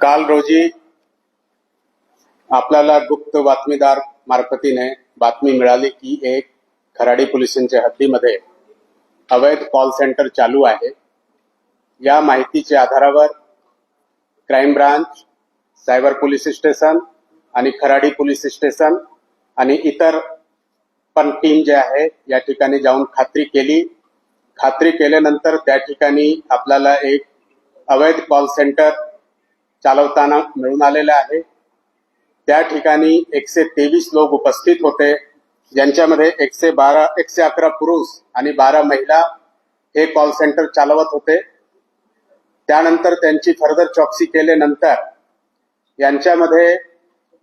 काल रोजी आपल्याला गुप्त बातमीदार मार्फतीने बातमी मिळाली की एक खराडी पोलिसांच्या हद्दीमध्ये अवैध कॉल सेंटर चालू आहे. या माहितीच्या आधारावर crime branch cyber police station आणि खराडी पोलीस स्टेशन आणि इतर पण टीम जे आहे या ठिकाणी जाऊन खात्री केली. खात्री केल्यानंतर त्या ठिकाणी आपल्याला एक अवैध कॉल सेंटर चालवताना मिळून आलेलं आहे. त्या ठिकाणी एकशे तेवीस लोक उपस्थित होते. ज्यांच्यामध्ये एकशे बारा एकशे अकरा पुरुष आणि बारा महिला हे कॉल सेंटर चालवत होते. त्यानंतर त्यांची फर्दर चौकशी केल्यानंतर यांच्यामध्ये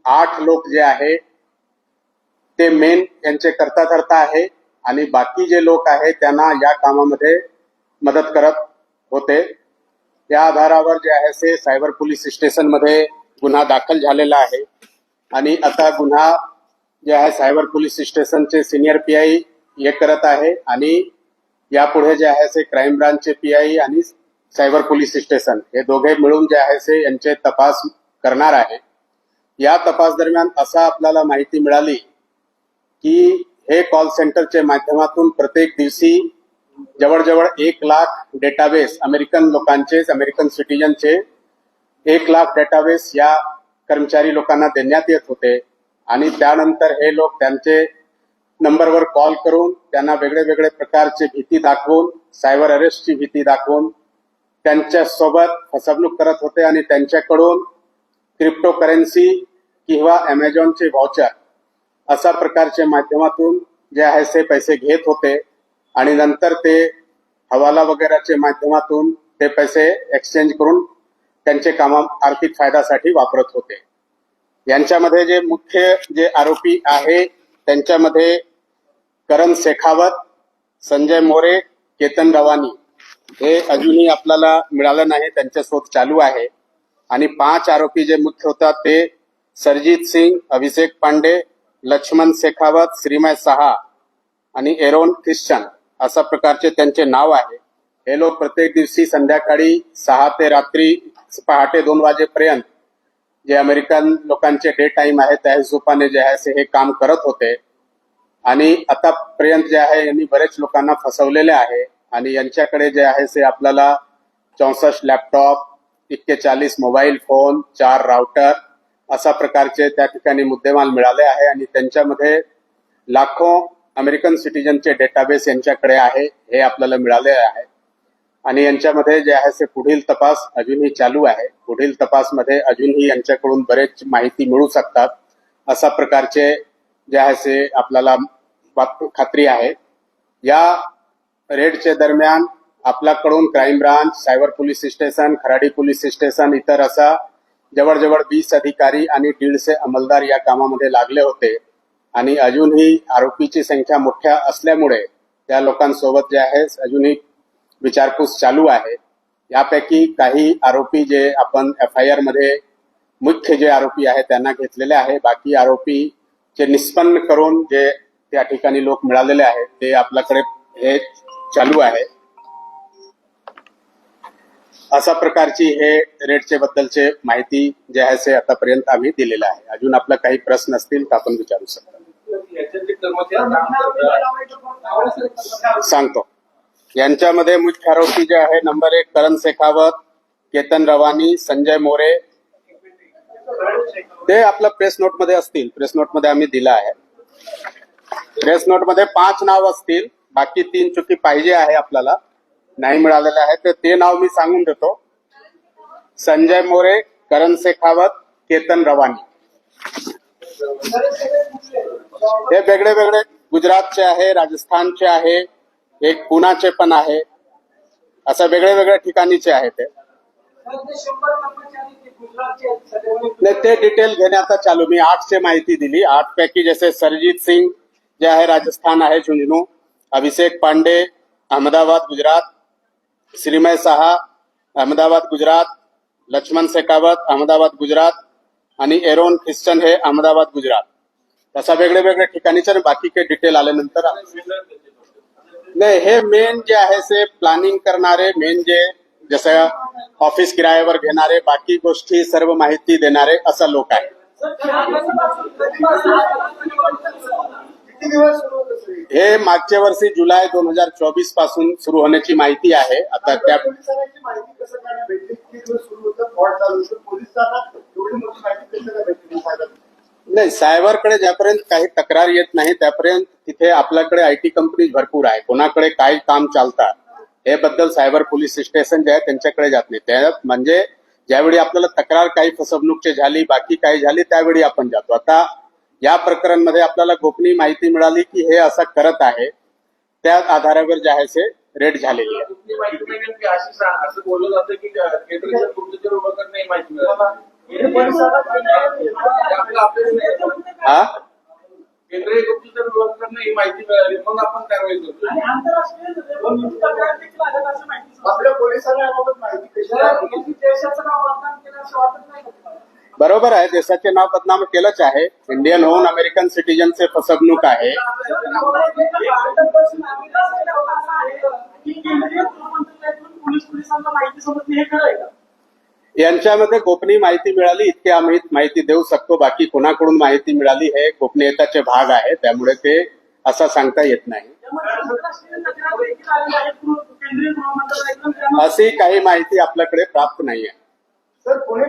आठ लोक जे आहे ते मेन यांचे करता धरता आहे आणि बाकी जे लोक आहे त्यांना या कामामध्ये मदत करत होते. या आधारावर जे आहे ते सायबर पोलीस स्टेशनमध्ये गुन्हा दाखल झालेला आहे. आणि आता गुन्हा जे आहे सायबर पोलीस स्टेशनचे सिनियर पी आय हे करत आहे आणि यापुढे जे आहे ते क्राईम ब्रांचचे पी आय आणि सायबर पोलीस स्टेशन हे दोघे मिळून जे आहे ते यांचे तपास करणार आहे. या तपास दरम्यान असा आपल्याला माहिती मिळाली की हे कॉल सेंटरच्या माध्यमातून प्रत्येक दिवशी जवळजवळ एक लाख डेटाबेस अमेरिकन लोकांचे अमेरिकन सिटीजनचे एक लाख डेटाबेस या कर्मचारी लोकांना देण्यात येत होते. आणि त्यानंतर हे लोक त्यांचे नंबरवर कॉल करून त्यांना वेगळे वेगळे प्रकारचे भीती दाखवून सायबर अरेस्टची भीती दाखवून त्यांच्यासोबत फसवणूक करत होते आणि त्यांच्याकडून क्रिप्टो करन्सी किंवा अमेझॉनचे व्हाउचर अशा प्रकारच्या माध्यमातून जे आहे ते पैसे घेत होते. आणि नंतर ते हवाला वगैरेच्या माध्यमातून ते पैसे एक्सचेंज करून त्यांचे कामा आर्थिक फायद्यासाठी वापरत होते. यांच्यामध्ये जे मुख्य जे आरोपी आहे त्यांच्यामध्ये करण शेखावत संजय मोरे केतन रवानी हे अजूनही आपल्याला मिळालं नाही त्यांचा शोध चालू आहे. आणि पाच आरोपी जे मुख्य होतात ते सरजित सिंग अभिषेक पांडे लक्ष्मण शेखावत श्रीमय सहा आणि एरोन ख्रिश्चन अशा प्रकारचे त्यांचे नाव आहे. हे लोक प्रत्येक दिवशी संध्याकाळी सहा ते रात्री पहाटे दोन वाजेपर्यंत जे अमेरिकन लोकांचे डे टाइम आहे त्या हिशोबाने जे आहे हे काम करत होते. आणि आतापर्यंत जे आहे यांनी बरेच लोकांना फसवलेले आहे. आणि यांच्याकडे जे आहे ते आपल्याला चौसष्ट लॅपटॉप एक्केचाळीस मोबाईल फोन चार राउटर अशा प्रकारचे त्या ठिकाणी मुद्देमाल मिळाले आहे. आणि त्यांच्यामध्ये लाखो अमेरिकन सिटीजनचे डेटाबेस यांच्याकडे आहे हे आपल्याला मिळाले आहे. आणि यांच्यामध्ये जे आहे ते पुढील तपास अजूनही चालू आहे. पुढील तपासमध्ये अजूनही यांच्याकडून बरेच माहिती मिळू शकतात. अशा प्रकारचे जे आहे ते आपल्याला खात्री आहे. या रेडच्या दरम्यान आपल्याकडून crime branch cyber police station Kharadi police station इतर असा जवळजवळ वीस अधिकारी आणि दीडशे अंमलदार या कामामध्ये लागले होते. आणि अजूनही आरोपीची संख्या मोठ्या असल्यामुळे त्या लोकांसोबत जे आहे अजूनही विचारपूस चालू आहे. यापैकी काही आरोपी जे आपण एफ आय आरमध्ये मुख्य जे आरोपी आहे त्यांना घेतलेले आहे. बाकी आरोपी जे निष्पन्न करून जे त्या ठिकाणी लोक मिळालेले आहेत ते आपल्याकडे हे चालू आहे. अशा प्रकारची हे रेटचे बद्दलचे माहिती जे आहे ते आतापर्यंत आम्ही दिलेलं आहे. अजून आपला काही प्रश्न असतील तर आपण विचारू शकता. सांगतो. यांच्यामध्ये मुख्य आरोपी जे आहे नंबर एक करण शेखावत केतन रवानी संजय मोरे. ते आपलं प्रेस नोटमध्ये असतील. प्रेस नोटमध्ये आम्ही दिलं आहे. प्रेस नोटमध्ये पाच नाव असतील. बाकी तीन चुकी पाहिजे आहे आपल्याला. नाही मिळालेले आहे तर ते नाव मी सांगून देतो. संजय मोरे करण शेखावत केतन रवानी. हे वेगळे वेगळे गुजरातचे आहे राजस्थानचे आहे एक पुण्याचे पण आहे. असं वेगळे वेगळ्या ठिकाणीचे आहे ते. नाही ते डिटेल घेण्याचा चालू. मी आठचे माहिती दिली. आठ पैकी जसे सरजीत सिंग जे आहे राजस्थान आहे झुंझुनू अभिषेक पांडे अहमदाबाद गुजरात श्रीमय सहा अहमदाबाद गुजरात लक्ष्मण शेखावत अहमदाबाद गुजरात आणि एरोन ख्रिश्चन हे अहमदाबाद गुजरात तसा वेगळे वेगळ्या ठिकाणी बाकी काही डिटेल आल्यानंतर नाही हे मेन जे आहे ते प्लॅनिंग करणारे मेन जे जसं ऑफिस किरायावर घेणारे बाकी गोष्टी सर्व माहिती देणारे असा लोक आहे हे? हे मागच्या वर्षी जुलै दोन हजार चोवीसपासून सुरू होण्याची माहिती आहे आता त्या नाही सायबरकडे ज्यापर्यंत काही तक्रार येत नाही त्यापर्यंत तिथे आपल्याकडे आय टी कंपनी भरपूर आहे. कोणाकडे काय काम चालतात हे बद्दल सायबर पोलीस स्टेशन जे आहे त्यांच्याकडे जात नाही. त्या म्हणजे ज्यावेळी आपल्याला तक्रार काही फसवणूकची झाली बाकी काही झाली त्यावेळी आपण जातो. आता या प्रकरणमध्ये आपल्याला गोपनीय माहिती मिळाली की हे असं करत आहे. त्या आधारावर जे आहे ते रेट झालेली आहे. हे. हा केंद्रीय गुप्तचर विभागाकडनं ही माहिती मिळाली मग आपण कारवाई करतो समजतं. आपल्या पोलिसांना याबाबत माहिती कशी? बरोबर आहे देशाचे नाव बदनाम केलंच आहे इंडियन होऊन अमेरिकन सिटीजनचे फसवणूक आहे माहिती समजली हे खरं आहे का यांच्यामध्ये गोपनीय माहिती मिळाली इतके आम्ही माहिती देऊ शकतो. बाकी कोणाकडून माहिती मिळाली हे गोपनीयताचे भाग आहे त्यामुळे ते असं सांगता येत नाही. अशी काही माहिती आपल्याकडे प्राप्त नाही आहे पुणे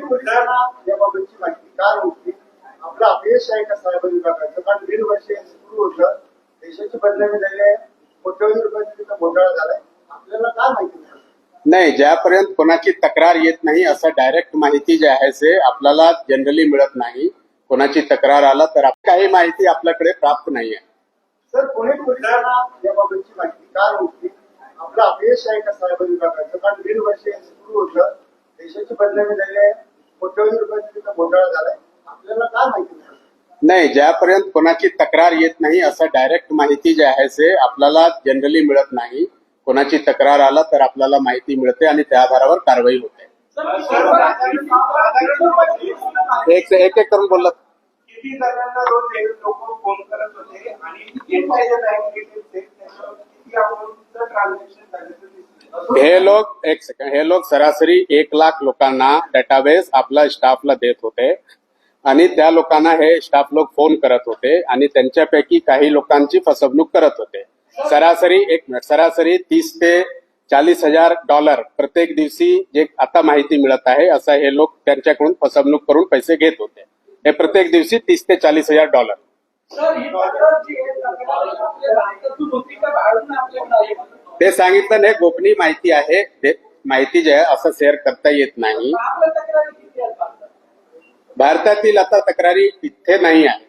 आपलं अपयश आहे का साहेब विभागाचं? कारण दीड वर्ष सुरू होतं. देशाची बदनामी झाली. आहे कोट्यवधी रुपयांचा तिथं घोटाळा झालाय. आपल्याला काय माहिती नाही ज्यापर्यंत कोणाची तक्रार येत नाही असं डायरेक्ट माहिती जे आहे ते आपल्याला जनरली मिळत नाही. कोणाची तक्रार आला तर आप- काही माहिती आपल्याकडे प्राप्त नाहीये. सर पुणे पोलिसांना याबाबतची माहिती? का नव्हती आपलं अपयश आहे का सायबर विभागाचं? कारण दीड वर्ष सुरू होतं. देशाची बदनामी झाली. आहे कोट्यवधी रुपयाचा घोटाळा झालाय. आपल्याला काय माहिती नाही ज्यापर्यंत कोणाची तक्रार येत नाही असं डायरेक्ट माहिती जे आहे ते आपल्याला जनरली मिळत नाही. कोणाची तक्रार आला तर आपल्याला माहिती मिळते आणि त्या आधारावर कारवाई होते. एक एक करून बोलला. हे लोक हे लोक एक सेकंड हे लोक सरासरी एक लाख लोकांना डेटाबेस आपला स्टाफला देत होते. आणि त्या लोकांना हे स्टाफ लोक फोन करत होते आणि त्यांच्यापैकी काही लोकांची फसवणूक करत होते. सरासरी एक मिनिट सरासरी तीस ते चाळीस हजार डॉलर प्रत्येक दिवशी जे आता माहिती मिळत आहे असं हे लोक त्यांच्याकडून फसवणूक करून पैसे घेत होते. हे प्रत्येक दिवशी तीस ते चाळीस हजार डॉलर. ही ते सांगितलं नाही गोपनीय माहिती आहे. ते माहिती जे आहे असं शेअर करता येत नाही. भारतातील आता तक्रारी इथे नाही आहे.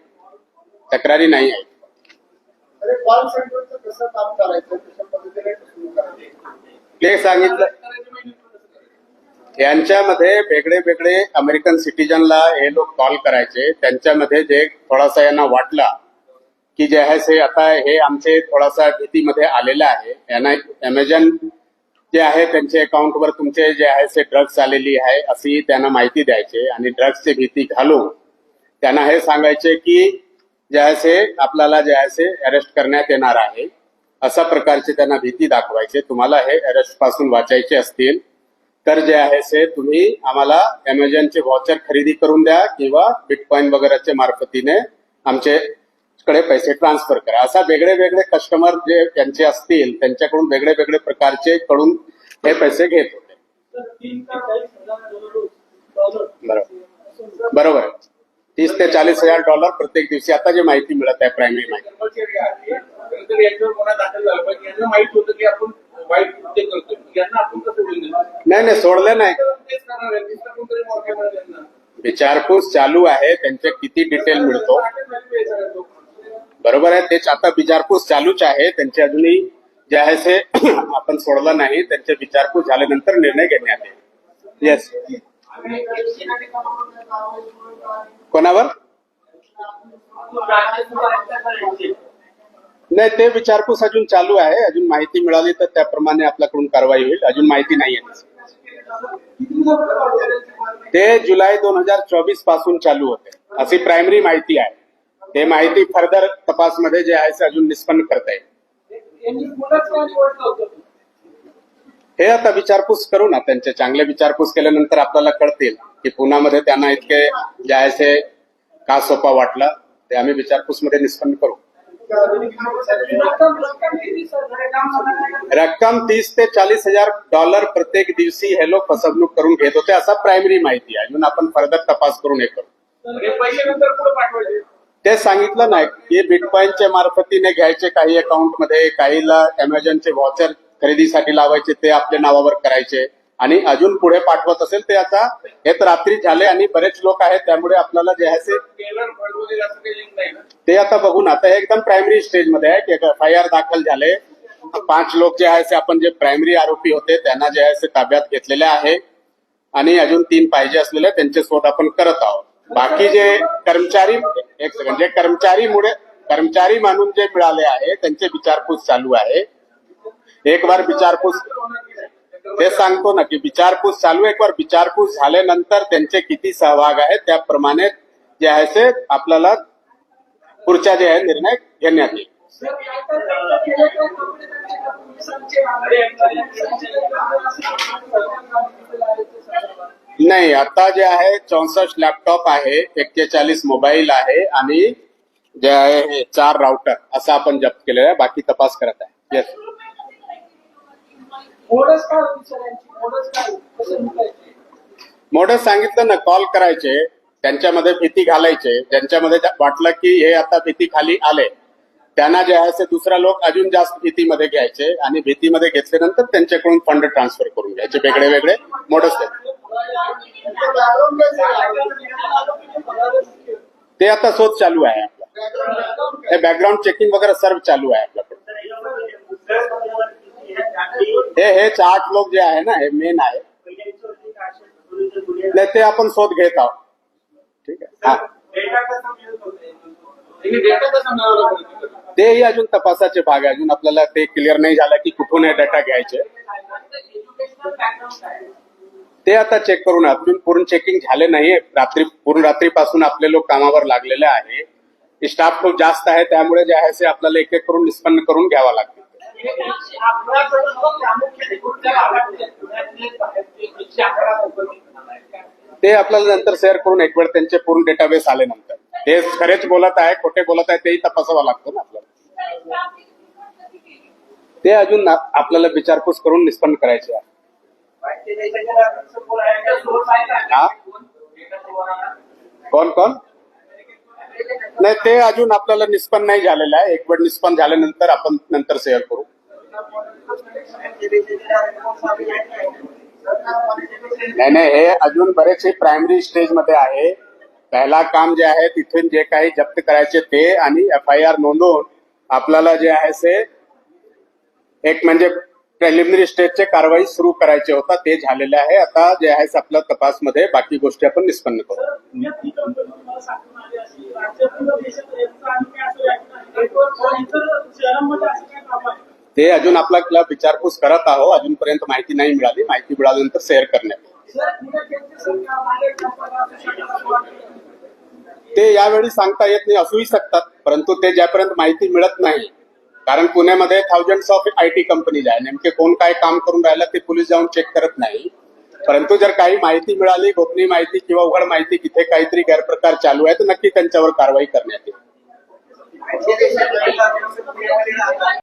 तक्रारी नाही आहे. अरे कॉल सेंटरचं कसं काम करायचं? कशा पद्धतीने सुरू करायचं? ते सांगितलं. यांच्यामध्ये वेगळे वेगळे अमेरिकन सिटीजनला हे लोक कॉल करायचे. त्यांच्यामध्ये जे थोडासा यांना वाटला की जे आहे से आता हे आमचे थोडासा भीतीमध्ये आलेलं आहे. यांना अमेझॉन जे आहे त्यांच्या अकाउंटवर तुमचे जे आहे ते ड्रग्ज आलेली आहे अशी त्यांना माहिती द्यायचे आणि ड्रग्जची भीती घालून त्यांना हे सांगायचे की जे आहे ते आपल्याला जे आहे से अरेस्ट करण्यात येणार आहे अशा प्रकारची त्यांना भीती दाखवायचे. तुम्हाला हे अरेस्टपासून वाचायचे असतील तर जे आहे से तुम्ही आम्हाला अमेझॉनचे वॉचर खरेदी करून द्या किंवा बिटकॉईन वगैरेच्या मार्फतीने आमचे कडे पैसे ट्रान्सफर करा. असा वेगळे वेगळे कस्टमर जे त्यांचे असतील त्यांच्याकडून वेगळे वेगळे प्रकारचे कडून हे पैसे घेत होते. बरोबर. बरोबर. आहे. तीस ते चाळीस हजार डॉलर प्रत्येक दिवशी. आता जे माहिती मिळत आहे प्रायमरी माहिती. नाही नाही सोडलं नाही. विचारपूस चालू आहे त्यांचे किती डिटेल मिळतो? बरोबर आहे तेच आता विचारपूस चालूच आहे. त्यांचे अजूनही जे आहे ते आपण सोडलं नाही. त्यांचे विचारपूस झाल्यानंतर निर्णय घेण्यात येईल. येस कोणावर? नाही ते विचारपूस अजून चालू आहे. अजून माहिती मिळाली तर त्याप्रमाणे आपल्याकडून कारवाई होईल. अजून माहिती नाही आहे. ते जुलै दोन हजार चोवीसपासून चालू होते. अशी प्रायमरी माहिती आहे. ते माहिती फर्दर तपासमध्ये जे आहे ते अजून निष्पन्न करता येईल यांनी पुन्हा निवडलं होतं हे आता विचारपूस करू ना त्यांचे चांगले विचारपूस केल्यानंतर आपल्याला कळतील की पुण्यामध्ये त्यांना इतके जायचे का सोपा वाटला ते आम्ही विचारपूसमध्ये निष्पन्न करू. रक्कम तीस ते चाळीस हजार डॉलर प्रत्येक दिवशी हे लोक फसवणूक करून घेत होते असा प्रायमरी माहिती आहे. म्हणून आपण फर्दर तपास करून हे करू. ते सांगितलं नाही की बिटकॉईनच्या मार्फतीने घ्यायचे काही अकाउंटमध्ये काहीला अमेझॉनचे व्हॉचर खरेदीसाठी लावायचे ते आपल्या नावावर करायचे. आणि अजून पुढे पाठवत असेल ते आता हे रात्री झाले आणि बरेच लोक आहेत त्यामुळे आपल्याला जे आहे ते आता बघू ना आता हे एकदम प्रायमरी स्टेजमध्ये आहे की एफ आय आर दाखल झाले. पाच लोक जे आहे आपण जे प्रायमरी आरोपी होते त्यांना जे आहे ताब्यात घेतलेले आहे. आणि अजून तीन पाहिजे असलेले त्यांचे शोध आपण करत आहोत. बाकी जे कर्मचारी एक सेकंड जे कर्मचारीमुळे कर्मचारी म्हणून जे मिळाले आहे त्यांचे विचारपूस चालू आहे. एक बार विचारपूस. ते सांगतो ना की विचारपूस चालू एक बार विचारपूस झाल्यानंतर त्यांचे किती सहभाग आहे त्याप्रमाणे जे आहे ते आपल्याला पुढचा जे आहे निर्णय घेण्यात येईल. नाही आता जे आहे चौसष्ट लॅपटॉप आहे एक्केचाळीस मोबाईल आहे आणि जे आहे चार राउटर असं आपण जप्त केलेलं आहे. बाकी तपास करत आहे. येस मोडच काय होती काय मोठं सांगितलं ना कॉल करायचे त्यांच्यामध्ये भीती घालायचे ज्यांच्यामध्ये वाटलं की हे आता भीती खाली आले. त्यांना जे आहे ते दुसरा लोक अजून जास्त भीतीमध्ये घ्यायचे आणि भीतीमध्ये घेतल्यानंतर त्यांच्याकडून फंड ट्रान्सफर करून घ्यायचे. वेगळे वेगळे मोडस ते आता शोध चालू आहे आपला. हे बॅकग्राऊंड चेकिंग वगैरे सर्व चालू आहे आपल्याकडे हे हे आठ लोक जे आहे ना हे मेन आहे. नाही ते आपण शोध घेत आहोत. ठीक आहे. हा. तेही अजून तपासाचे भाग आहे. अजून आपल्याला ते क्लिअर नाही झालं की कुठून हे डेटा घ्यायचे. ते आता चेक करून अजून पूर्ण चेकिंग झाले नाहीये. रात्री पूर्ण रात्रीपासून आपले लोक कामावर लागलेले आहे. स्टाफ खूप जास्त आहे. त्यामुळे जे आहे ते आपल्याला एक एक करून निष्पन्न करून घ्यावा लागतो. ते आपल्याला नंतर शेअर करून एक वेळ त्यांचे पूर्ण डेटाबेस आले नंतर ते खरेच बोलत आहे खोटे बोलत आहे तेही तपासावं लागतं ना आपल्याला. ते अजून ना- आपल्याला विचारपूस करून निष्पन्न करायचे आहे. कोण कोण? नाही ते अजून आपल्याला निष्पन्न नाही झालेलं आहे. एक वेळ निष्पन्न झाल्यानंतर आपण नंतर शेअर करू. नाही नाही हे अजून बरेचसे प्रायमरी स्टेजमध्ये आहे. पहिला काम जे आहे तिथून जे काही जप्त करायचे ते आणि एफ आय आर नोंदवून आपल्याला जे आहे ते एक म्हणजे प्रिलिमिनरी स्टेजचे कारवाई सुरू करायचे होता ते झालेले आहे. आता जे आहे ते आपल्या तपासमध्ये बाकी गोष्टी आपण निष्पन्न करू. ते अजून आपल्याला विचारपूस करत आहो अजूनपर्यंत माहिती नाही मिळाली. माहिती मिळाल्यानंतर शेअर करण्यात ते यावेळी सांगता येत नाही असूही शकतात. परंतु ते ज्यापर्यंत माहिती मिळत नाही कारण पुण्यामध्ये thousand of I T companies आहे. नेमके कोण काय काम करून राहिलं ते पोलीस जाऊन चेक करत नाही. परंतु जर काही माहिती मिळाली गोपनीय माहिती किंवा उघड माहिती तिथे काहीतरी गैरप्रकार चालू आहे तर नक्की त्यांच्यावर कारवाई करण्यात येईल.